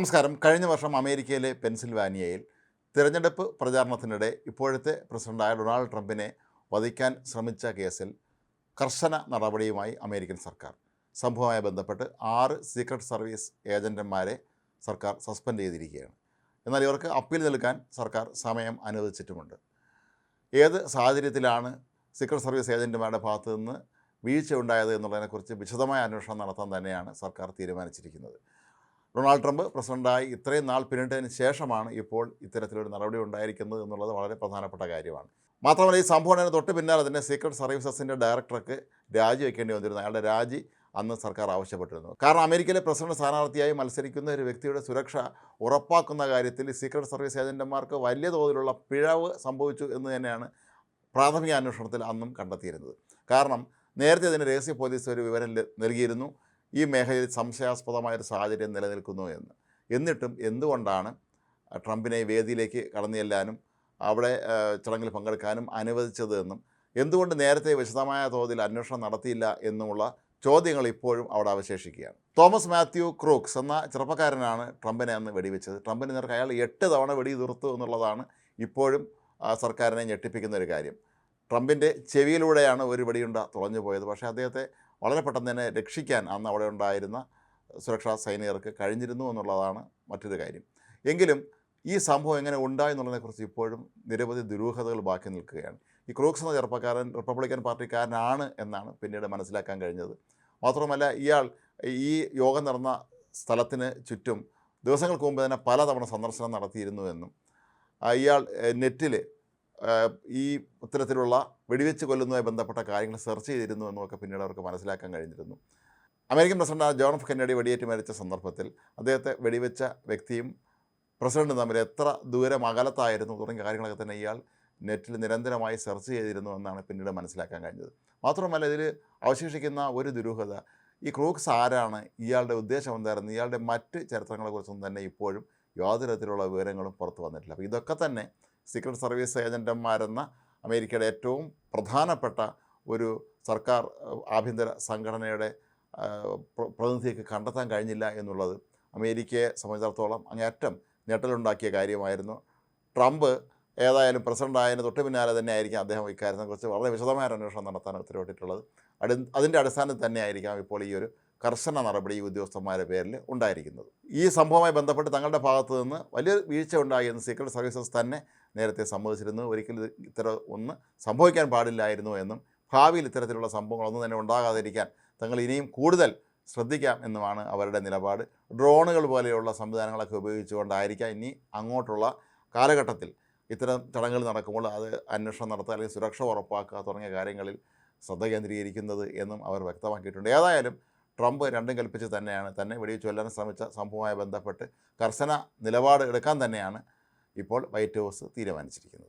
നമസ്കാരം. കഴിഞ്ഞ വർഷം അമേരിക്കയിലെ പെൻസിൽവാനിയയിൽ തിരഞ്ഞെടുപ്പ് പ്രചാരണത്തിനിടെ ഇപ്പോഴത്തെ പ്രസിഡന്റായ ഡൊണാൾഡ് ട്രംപിനെ വധിക്കാൻ ശ്രമിച്ച കേസിൽ കർശന നടപടിയുമായി അമേരിക്കൻ സർക്കാർ. സംഭവവുമായി ബന്ധപ്പെട്ട് ആറ് സീക്രട്ട് സർവീസ് ഏജന്റന്മാരെ സർക്കാർ സസ്പെൻഡ് ചെയ്തിരിക്കുകയാണ്. എന്നാൽ ഇവർക്ക് അപ്പീൽ നൽകാൻ സർക്കാർ സമയം അനുവദിച്ചിട്ടുമുണ്ട്. ഏത് സാഹചര്യത്തിലാണ് സീക്രട്ട് സർവീസ് ഏജന്റുമാരുടെ ഭാഗത്തു നിന്ന് വീഴ്ച ഉണ്ടായത് എന്നുള്ളതിനെക്കുറിച്ച് വിശദമായ അന്വേഷണം നടത്താൻ തന്നെയാണ് സർക്കാർ തീരുമാനിച്ചിരിക്കുന്നത്. ഡൊണാൾഡ് ട്രംപ് പ്രസിഡന്റായി ഇത്രയും നാൾ പിന്നിട്ടതിന് ശേഷമാണ് ഇപ്പോൾ ഇത്തരത്തിലൊരു നടപടി ഉണ്ടായിരിക്കുന്നത് എന്നുള്ളത് വളരെ പ്രധാനപ്പെട്ട കാര്യമാണ്. മാത്രമല്ല ഈ സംഭവത്തിന് തൊട്ട് പിന്നാലെ തന്നെ സീക്രട്ട് സർവീസസിന്റെ ഡയറക്ടർക്ക് രാജിവെക്കേണ്ടി വന്നിരുന്നു. അയാളുടെ രാജി അന്ന് സർക്കാർ ആവശ്യപ്പെട്ടിരുന്നു. കാരണം അമേരിക്കയിലെ പ്രസിഡന്റ് സ്ഥാനാർത്ഥിയായി മത്സരിക്കുന്ന ഒരു വ്യക്തിയുടെ സുരക്ഷ ഉറപ്പാക്കുന്ന കാര്യത്തിൽ സീക്രട്ട് സർവീസ് ഏജന്റുമാർക്ക് വലിയ തോതിലുള്ള പിഴവ് സംഭവിച്ചു എന്ന് തന്നെയാണ് പ്രാഥമിക അന്വേഷണത്തിൽ അന്നും കണ്ടെത്തിയിരുന്നത്. കാരണം നേരത്തെ തന്നെ രഹസ്യ പോലീസ് ഒരു വിവരം നൽകിയിരുന്നു. ഈ മേഖലയിൽ സംശയാസ്പദമായൊരു സാഹചര്യം നിലനിൽക്കുന്നു എന്ന്. എന്നിട്ടും എന്തുകൊണ്ടാണ് ട്രംപിനെ വേദിയിലേക്ക് കടന്നു ചെല്ലാനും അവിടെ ചടങ്ങിൽ പങ്കെടുക്കാനും അനുവദിച്ചത് എന്നും എന്തുകൊണ്ട് നേരത്തെ വിശദമായ തോതിൽ അന്വേഷണം നടത്തിയില്ല എന്നുമുള്ള ചോദ്യങ്ങൾ ഇപ്പോഴും അവിടെ അവശേഷിക്കുകയാണ്. തോമസ് മാത്യു ക്രൂക്സ് എന്ന ചെറുപ്പക്കാരനാണ് ട്രംപിനെ അന്ന് വെടിവെച്ചത്. ട്രംപിന് നേർക്ക് അയാൾ എട്ട് തവണ വെടി തീർത്തു എന്നുള്ളതാണ് ഇപ്പോഴും സർക്കാരിനെ ഞെട്ടിപ്പിക്കുന്ന ഒരു കാര്യം. ട്രംപിന്റെ ചെവിയിലൂടെയാണ് ഒരു വെടിയുണ്ട തുളഞ്ഞു പോയത് പക്ഷേ അദ്ദേഹത്തെ വളരെ പെട്ടെന്ന് തന്നെ രക്ഷിക്കാൻ അന്ന് അവിടെ ഉണ്ടായിരുന്ന സുരക്ഷാ സൈനികർക്ക് കഴിഞ്ഞിരുന്നു എന്നുള്ളതാണ് മറ്റൊരു കാര്യം. എങ്കിലും ഈ സംഭവം എങ്ങനെ ഉണ്ടായി എന്നുള്ളതിനെക്കുറിച്ച് ഇപ്പോഴും നിരവധി ദുരൂഹതകൾ ബാക്കി നിൽക്കുകയാണ്. ഈ ക്രൂക്സ് എന്ന ചെറുപ്പക്കാരൻ റിപ്പബ്ലിക്കൻ പാർട്ടിക്കാരനാണ് എന്നാണ് പിന്നീട് മനസ്സിലാക്കാൻ കഴിഞ്ഞത്. മാത്രമല്ല ഇയാൾ ഈ യോഗം നടന്ന സ്ഥലത്തിന് ചുറ്റും ദിവസങ്ങൾക്ക് മുമ്പ് തന്നെ പലതവണ സന്ദർശനം നടത്തിയിരുന്നു എന്നും ഇയാൾ നെറ്റിൽ ഈ ഇത്തരത്തിലുള്ള വെടിവെച്ച് കൊല്ലുന്നതുമായി ബന്ധപ്പെട്ട കാര്യങ്ങൾ സെർച്ച് ചെയ്തിരുന്നു എന്നൊക്കെ പിന്നീട് അവർക്ക് മനസ്സിലാക്കാൻ കഴിഞ്ഞിരുന്നു. American president John F Kennedy വെടിയേറ്റ് മരിച്ച സന്ദർഭത്തിൽ അദ്ദേഹത്തെ വെടിവെച്ച വ്യക്തിയും പ്രസിഡന്റും തമ്മിൽ എത്ര ദൂരം അകലത്തായിരുന്നു തുടങ്ങിയ കാര്യങ്ങളൊക്കെ തന്നെ ഇയാൾ നെറ്റിൽ നിരന്തരമായി സെർച്ച് ചെയ്തിരുന്നു എന്നാണ് പിന്നീട് മനസ്സിലാക്കാൻ കഴിഞ്ഞത്. മാത്രമല്ല ഇതിൽ അവശേഷിക്കുന്ന ഒരു ദുരൂഹത ഈ ക്രൂക്സ് ആരാണ് ഇയാളുടെ ഉദ്ദേശം എന്തായിരുന്നു ഇയാളുടെ മറ്റ് ചരിത്രങ്ങളെക്കുറിച്ചൊന്നും തന്നെ ഇപ്പോഴും യാതൊരു തരത്തിലുള്ള വിവരങ്ങളും പുറത്തു വന്നിട്ടില്ല. അപ്പോൾ ഇതൊക്കെ തന്നെ സീക്രട്ട് സർവീസ് ഏജന്റന്മാരെന്ന അമേരിക്കയുടെ ഏറ്റവും പ്രധാനപ്പെട്ട ഒരു സർക്കാർ ആഭ്യന്തര സംഘടനയുടെ പ്രതിനിധിയൊക്കെ കണ്ടെത്താൻ കഴിഞ്ഞില്ല എന്നുള്ളത് അമേരിക്കയെ സംബന്ധിച്ചിടത്തോളം അങ്ങേയറ്റം ഞെട്ടലുണ്ടാക്കിയ കാര്യമായിരുന്നു. ട്രംപ് ഏതായാലും പ്രസിഡന്റ് ആയതിന് തൊട്ട് പിന്നാലെ തന്നെ ആയിരിക്കും അദ്ദേഹം ഇക്കാര്യത്തെക്കുറിച്ച് വളരെ വിശദമായ ഒരു അന്വേഷണം നടത്താൻ ഉത്തരവിട്ടിട്ടുള്ളത്. അടി അതിന്റെ അടിസ്ഥാനത്തിൽ തന്നെ ആയിരിക്കാം ഇപ്പോൾ ഈ ഒരു കർശന നടപടി ഈ ഉദ്യോഗസ്ഥന്മാരുടെ പേരിൽ ഉണ്ടായിരിക്കുന്നത്. ഈ സംഭവവുമായി ബന്ധപ്പെട്ട് തങ്ങളുടെ ഭാഗത്തു നിന്ന് വലിയ വീഴ്ച ഉണ്ടായി എന്ന് സീക്രട്ട് സർവീസസ് തന്നെ നേരത്തെ സമ്മതിച്ചിരുന്നു. ഒരിക്കലും ഇത് ഇത്തരം ഒന്ന് സംഭവിക്കാൻ പാടില്ലായിരുന്നു എന്നും ഭാവിയിൽ ഇത്തരത്തിലുള്ള സംഭവങ്ങളൊന്നും തന്നെ ഉണ്ടാകാതിരിക്കാൻ തങ്ങൾ ഇനിയും കൂടുതൽ ശ്രദ്ധിക്കാം എന്നുമാണ് അവരുടെ നിലപാട്. ഡ്രോണുകൾ പോലെയുള്ള സംവിധാനങ്ങളൊക്കെ ഉപയോഗിച്ചുകൊണ്ടായിരിക്കാം ഇനി അങ്ങോട്ടുള്ള കാലഘട്ടത്തിൽ ഇത്തരം ചടങ്ങുകൾ നടക്കുമ്പോൾ അത് അന്വേഷണം നടത്തുക അല്ലെങ്കിൽ സുരക്ഷ ഉറപ്പാക്കുക തുടങ്ങിയ കാര്യങ്ങളിൽ ശ്രദ്ധ കേന്ദ്രീകരിക്കുന്നത് എന്നും അവർ വ്യക്തമാക്കിയിട്ടുണ്ട്. ഏതായാലും ട്രംപ് രണ്ടും കൽപ്പിച്ച് തന്നെയാണ്. തന്നെ വെടിവെച്ച് കൊല്ലാൻ ശ്രമിച്ച സംഭവവുമായി ബന്ധപ്പെട്ട് കർശന നിലപാട് എടുക്കാൻ തന്നെയാണ് ഇപ്പോൾ വൈറ്റ് ഹൗസ് തീരുമാനിച്ചിരിക്കുന്നത്.